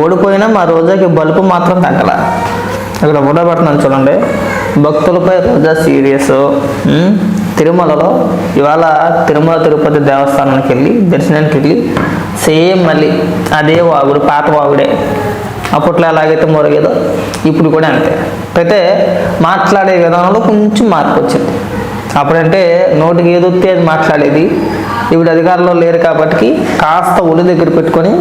ఓడిపోయినా మా రోజాకి బలుపు మాత్రం తగ్గల. ఇక్కడ ఫోటో పెడుతున్నాను చూడండి. భక్తులపై రోజా సీరియస్ తిరుమలలో ఇవాళ తిరుమల తిరుపతి దేవస్థానానికి వెళ్ళి దర్శనానికి వెళ్ళి సేమ్ మళ్ళీ అదే వాగుడు పాత వాగుడే. అప్పట్లో ఎలాగైతే మొరగేదో ఇప్పుడు కూడా అంతే. అయితే మాట్లాడే విధానంలో కొంచెం మార్పు వచ్చింది. అప్పుడంటే నోటికి ఏదొత్తే అది మాట్లాడేది. ఇప్పుడు అధికారంలో లేరు కాబట్టి కాస్త ఒళ్ళు దగ్గర పెట్టుకొని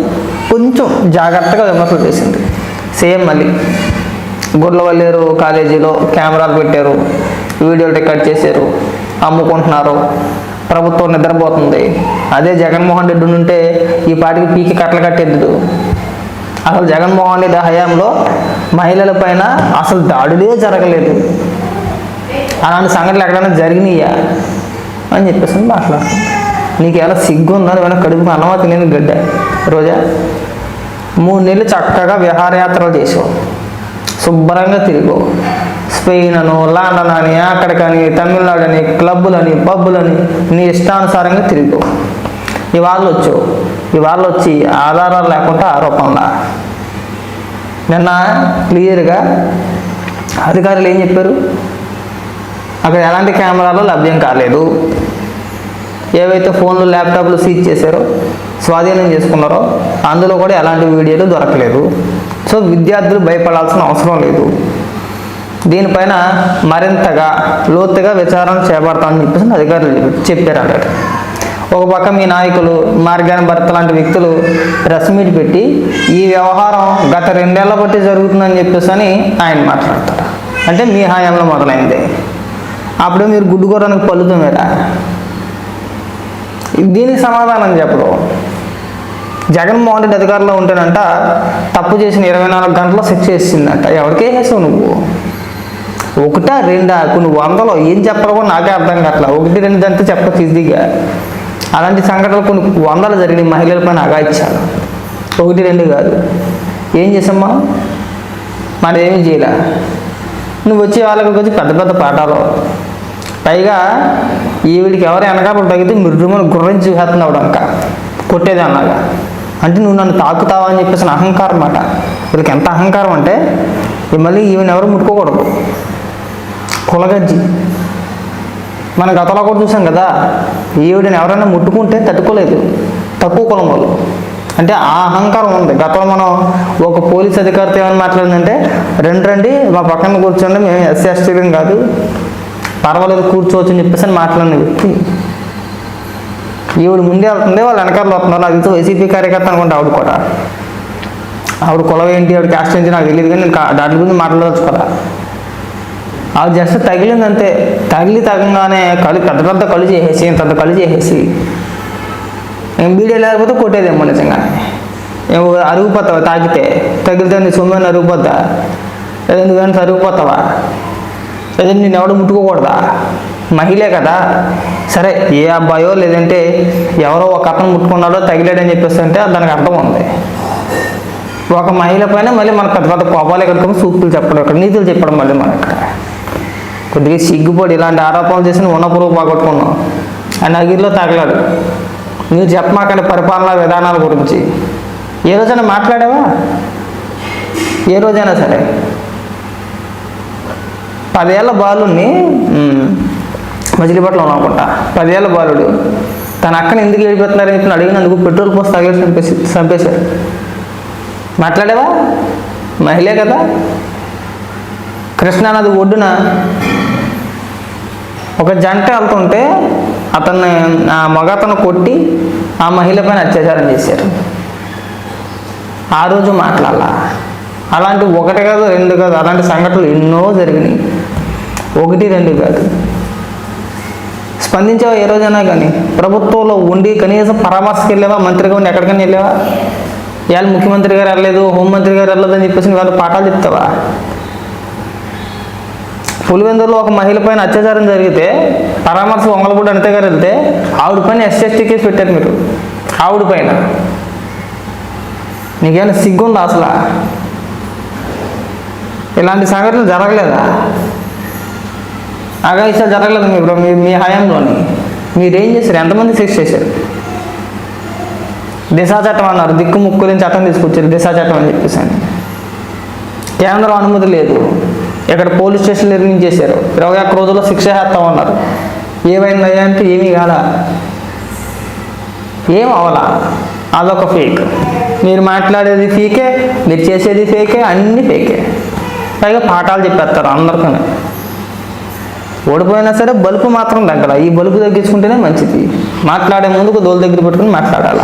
కొంచెం జాగ్రత్తగా విమర్శలు చేసింది సేమ్ మళ్ళీ. గుర్లవల్లేరు కాలేజీలో కెమెరాలు పెట్టారు వీడియోలు రికార్డ్ చేశారు అమ్ముకుంటున్నారు ప్రభుత్వం నిద్రపోతుంది. అదే జగన్మోహన్ రెడ్డి ఉంటే ఈ పాటికి పీకి కట్టలు కట్టేద్దు అసలు జగన్మోహన్ రెడ్డి హయాంలో మహిళల పైన అసలు దాడులే జరగలేదు. అలాంటి సంఘటనలు ఎక్కడైనా జరిగినాయా? అని చెప్పేసి మాట్లాడుతుంది నీకు ఎలా సిగ్గుందా ఏమైనా కడుపు అన్నమా తినేది గడ్డ. రోజా మూడు నెలలు చక్కగా విహారయాత్రలు చేసావు. శుభ్రంగా తిరిగావు. స్పెయిన్ అను లండన్ అని అక్కడికని తమిళనాడు అని క్లబ్బులని పబ్బులని నీ ఇష్టానుసారంగా తిరిగావు. ఇవాళ వచ్చావు. ఇవాళ వచ్చి ఆధారాలు లేకుండా ఆరోపణలా. నిన్న క్లియర్గా అధికారులు ఏం చెప్పారు? అక్కడ ఎలాంటి కెమెరాలు లభ్యం కాలేదు. ఏవైతే ఫోన్లు ల్యాప్టాప్లు సీజ్ చేశారో స్వాధీనం చేసుకున్నారో అందులో కూడా ఎలాంటి వీడియోలు దొరకలేదు. సో విద్యార్థులు భయపడాల్సిన అవసరం లేదు. దీనిపైన మరింతగా లోతుగా విచారణ చేపడతామని చెప్పేసి అధికారులు చెప్పారు అన్నట్టు ఒక పక్క మీ నాయకులు మార్గాన భర్త లాంటి వ్యక్తులు ప్రెస్ మీట్ పెట్టి ఈ వ్యవహారం గత రెండేళ్ళ బట్టి జరుగుతుందని చెప్పేసి అని ఆయన మాట్లాడతారు. అంటే మీ హాయంలో మొదలైంది. అప్పుడు మీరు గుడ్డుకోవడానికి పలుతున్నారా దీనికి సమాధానం చెప్పడు జగన్మోహన్ రెడ్డి అధికారంలో ఉంటేనంట తప్పు చేసిన ఇరవై నాలుగు గంటల్లో శిక్ష చేసిందంట. ఎవరికే వేసావు నువ్వు? ఒకటా రెండా? కొన్ని వందలు ఏం చెప్పాలో నాకే అర్థం కావట్లా. ఒకటి రెండు అంతా చెప్పచ్చు ఈజీగా అలాంటి సంఘటనలు కొన్ని వందలు జరిగినాయి మహిళల పైన అగాయించాలి ఒకటి రెండు కాదు. ఏం చేసామ్మా? మనం మనం ఏమీ చేయలే. నువ్వు వచ్చే వాళ్ళకి వచ్చి పెద్ద పెద్ద పాఠాలు. పైగా ఈవిడికి ఎవరు వెనకాల తగ్గితే మిర్రుమని గుర్రం చూసేస్తున్నావు అంక కొట్టేది అన్నాగా. అంటే నువ్వు నన్ను తాకుతావా అని చెప్పేసి అహంకారం అన్నమాట వీళ్ళకి ఎంత అహంకారం అంటే మళ్ళీ ఈవెన్ ఎవరు ముట్టుకోకూడదు. కులగజ్జి. మన గతంలో కూడా చూసాం కదా ఈవిడని ఎవరైనా ముట్టుకుంటే తట్టుకోలేదు. తక్కువ కులం వాళ్ళు. అంటే ఆ అహంకారం ఉంది. గతంలో మనం ఒక పోలీస్ అధికారితో ఏమని మాట్లాడిందంటే రెండు రండి మా పక్కన కూర్చోండి మేము ఎస్సీ ఎస్టీలం కాదు. పర్వాలేదు కూర్చోవచ్చు అని చెప్పేసి మాట్లాడిన వ్యక్తి. ఈవిడ ముందే వెళ్తుంది వాళ్ళు వెనకాల వస్తున్నారు. అది వైసీపీ కార్యకర్త అనుకుంటే ఆవిడ కూడా. ఆవిడ కులం ఏంటి? ఆవిడ క్యాస్ట్ ఏంటి? నాకు తెలియదు కానీ నేను దాని గురించి మాట్లాడవచ్చు కదా. ఆవిడ జస్ట్ తగిలింది అంతే తగిలి తగంగానే కళ్ళు పెద్ద పెద్ద కళ్ళు చేసేసి ఇంత పెద్ద కళ్ళు చేసేసి. ఏం వీడియో లేకపోతే కొట్టేదేమో నిజంగానే. ఏం అరుగుపోతావా తాకితే? తగిలితే నీ సొమ్మని అరుగుపోతా లేదా నువ్వేమైనా అరుగుపోతావా లేదంటే నేను ఎవడు ముట్టుకోకూడదా? మహిళే కదా. సరే ఏ అబ్బాయో లేదంటే ఎవరో ఒక అతను ముట్టుకున్నాడో తగిలాడని చెప్పేసి అంటే దానికి అర్థం ఉంది. ఒక మహిళ పైన మళ్ళీ మన పెద్ద పెద్ద కోపాలు ఎక్కడికి సూక్తులు చెప్పడం ఇక్కడ నీతులు చెప్పడం మళ్ళీ మన ఇక్కడ. కొద్దిగా సిగ్గుపడి ఇలాంటి ఆరోపణలు చేసి ఉన్న పురుగు పోగొట్టుకున్నాం ఆ నగిరిలో తగలాడు. నువ్వు చెప్పమాకండి పరిపాలనా విధానాల గురించి. ఏ రోజైనా మాట్లాడావా? ఏ రోజైనా సరే. పదేళ్ళ బాలుని మజిలీపట్నం అనుకుంటా. పదేళ్ళ బాలుడు. తన అక్కని ఎందుకు ఏడిపోతున్నారని చెప్పి అడిగినందుకు పెట్రోల్ పోసి తగిలేసి చంపేసి చంపేశారు. మాట్లాడేవా? మహిళే కదా. కృష్ణానది ఒడ్డున ఒక జంట వెళ్తుంటే అతన్ని ఆ మగతను కొట్టి ఆ మహిళ పైన అత్యాచారం చేశారు. ఆ రోజు మాట్లాడాల? అలాంటి ఒకటి కాదు రెండు కాదు అలాంటి సంఘటనలు ఎన్నో జరిగినాయి. ఒకటి రెండు కాదు. స్పందించావా ఏ రోజైనా కానీ? ప్రభుత్వంలో ఉండి కనీసం పరామర్శకు వెళ్ళావా? మంత్రిగా ఉండి ఎక్కడికైనా వెళ్ళావా? ఇవాళ ముఖ్యమంత్రి గారు వెళ్ళలేదు హోంమంత్రి గారు వెళ్ళలేదు అని చెప్పేసి వాళ్ళు పాఠాలు చెప్తావా? పులివెందులో ఒక మహిళ పైన అత్యాచారం జరిగితే పరామర్శ వంగలపూడి అనిత గారు వెళ్తే ఆవిడ పైన ఎస్ఎస్టీ కేసు పెట్టారు మీరు. ఆవిడ పైన. నీకేమైనా సిగ్గుందా అసలు? ఇలాంటి సంఘటనలు జరగలేదా? అగాయిషాలు జరగలేదు మీ మీ మీ హయాంలోని? మీరేం చేశారు? ఎంతమంది శిక్ష చేశారు? దిశా చట్టం అన్నారు. దిక్కు ముక్కులేని చట్టం తీసుకొచ్చారు. దిశా చట్టం అని చెప్పేసి అని. కేంద్రం అనుమతి లేదు. ఇక్కడ పోలీస్ స్టేషన్ నిర్మించేశారు. ఇరవై ఒక్క రోజుల్లో శిక్ష వేస్తామన్నారు ఏమైంది అంటే ఏమీ కాదా? ఏం అవలా అదొక ఫేక్ మీరు మాట్లాడేది ఫేకే మీరు చేసేది ఫేకే అన్నీ ఫేకే పైగా పాఠాలు చెప్పేస్తారు అందరికీ ఓడిపోయినా సరే బలుపు మాత్రం తగ్గల ఈ బలుపు తగ్గించుకుంటేనే మంచిది. మాట్లాడే ముందుకు దోలు దగ్గర పెట్టుకుని మాట్లాడాలి?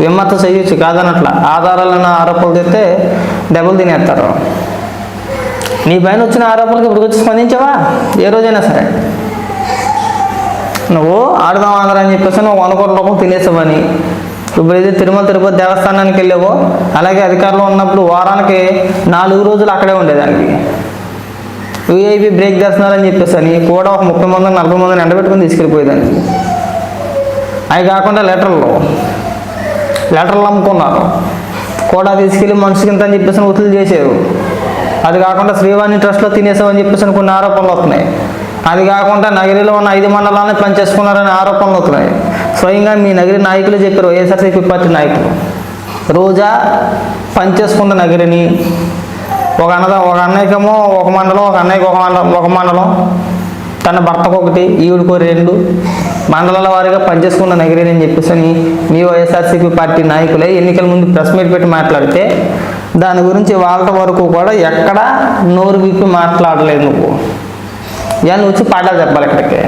విమ్మత చేయొచ్చు కాదనట్లా ఆధారాలన్న ఆరోపణలు తెస్తే డబ్బులు తినేస్తారు. నీ పైన వచ్చిన ఆరోపణలకు ఇప్పుడు వచ్చి స్పందించావా? ఏ రోజైనా సరే. నువ్వు ఆడదాం ఆంధ్ర అని చెప్పేసి నువ్వు వంద కోట్ల రూపాయలు తినేసావని ఇప్పుడు ఏదైతే తిరుమల తిరుపతి దేవస్థానానికి వెళ్ళావో అలాగే అధికారంలో ఉన్నప్పుడు వారానికి నాలుగు రోజులు అక్కడే ఉండేదానికి. విఐపి బ్రేక్ దర్శనాలు అని చెప్పేసి అని కూడా ఒక ముప్పై మందిని నలభై మందిని ఎండబెట్టుకుని తీసుకెళ్ళిపోయేదానికి. అవి కాకుండా లెటర్లు లెటర్లు అమ్ముకున్నారు. కూడా తీసుకెళ్ళి మనిషికి ఇంత అని చెప్పేసి వసూలు చేశారు. అది కాకుండా శ్రీవాణి ట్రస్ట్లో తినేసామని చెప్పేసి అని కొన్ని ఆరోపణలు వస్తున్నాయి. అది కాకుండా నగరిలో ఉన్న ఐదు మండలాన్ని పనిచేసుకున్నారనే ఆరోపణలు వస్తున్నాయి. స్వయంగా మీ నగరి నాయకులు చెప్పారు వైఎస్ఆర్సీపీ పార్టీ నాయకులు. రోజా పనిచేసుకున్న నగరిని ఒక అన్నద ఒక అన్నయ్యకేమో ఒక మండలం ఒక అన్నయ్యకి ఒక మండలం ఒక మండలం తన భర్తకు ఒకటి ఈవిడికో రెండు మండలాల వారీగా పనిచేసుకున్న నగరి అని చెప్పేసి మీ వైఎస్ఆర్సీపీ పార్టీ నాయకులే ఎన్నికల ముందు ప్రెస్ మీట్ పెట్టి మాట్లాడితే దాని గురించి వాళ్ళ వరకు కూడా ఎక్కడ నోరు విప్పి మాట్లాడలేదు నువ్వు. ఇవన్నీ వచ్చి పాఠాలు చెప్పాలి ఇక్కడికి.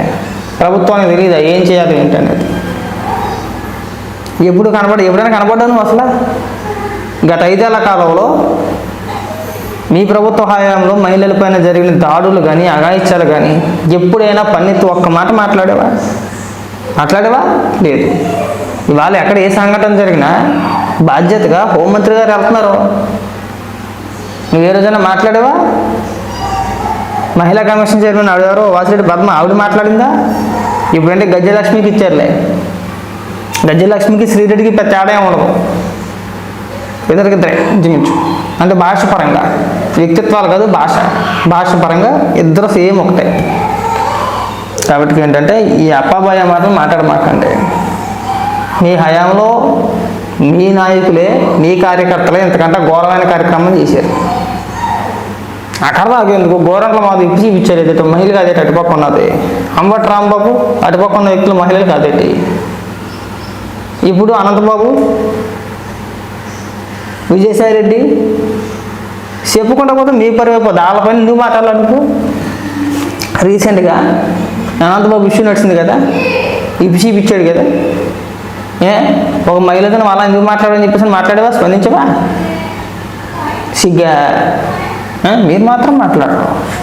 ప్రభుత్వానికి తెలియదా ఏం చేయాలి ఏంటనేది ఎప్పుడు కనబడ ఎప్పుడైనా కనపడ్డా నువ్వు అసలు? గత ఐదేళ్ళ కాలంలో మీ ప్రభుత్వ హయాంలో మహిళలపైన జరిగిన దాడులు కానీ అగాయిత్యాలు కానీ ఎప్పుడైనా పన్నెత్తి ఒక్క మాట మాట్లాడేవా? మాట్లాడేవా? లేదు. ఇవాళ ఎక్కడ ఏ సంఘటన జరిగినా బాధ్యతగా హోంమంత్రి గారు వెళ్తున్నారు. నువ్వు ఏ రోజైనా మాట్లాడేవా? మహిళా కమిషన్ చైర్మన్ ఆవిడెవరో వాసిరెడ్డి పద్మ ఆవిడ మాట్లాడిందా? ఇప్పుడంటే గజ్జలక్ష్మికి ఇచ్చారులే. గజలక్ష్మికి శ్రీరెడ్డికి పెద్ద తేడా ఉండదు. ఇద్దరికిద్దరే ఇంచుమించు అంటే భాష పరంగా. వ్యక్తిత్వాలు కాదు భాష. భాష పరంగా ఇద్దరు సేమ్ ఒకటే. కాబట్టి ఏంటంటే ఈ అప్పాబాయ మాత్రం మాట్లాడమాకండి. మీ హయాంలో మీ నాయకులే మీ కార్యకర్తలే ఇంతకంటే ఘోరమైన కార్యక్రమం చేశారు. అక్కడ దాకా ఎందుకు? గోరంట్ల మాది ఇచ్చి ఇచ్చారు ఏదైతే మహిళ కాదేటి అటుపక్క ఉన్నది? అంబటి రాంబాబు అటుపక్క ఉన్న వ్యక్తులు మహిళలు కాదేటి? ఇప్పుడు అనంతబాబు విజయసాయి రెడ్డి చెప్పుకుంటా పోతే మీ పరివైపోద్ది వాళ్ళపైన నువ్వు మాట్లాడాలి నువ్వు రీసెంట్గా అనంతబాబు ఇష్యూ నడిచింది కదా ఇప్పిచి ఇప్పించాడు కదా. ఏ ఒక మహిళతో వాళ్ళ ఎందుకు మాట్లాడని చెప్పేసి మాట్లాడేవా స్పందించవా? సిగ్గా మీరు మాత్రం మాట్లాడరు.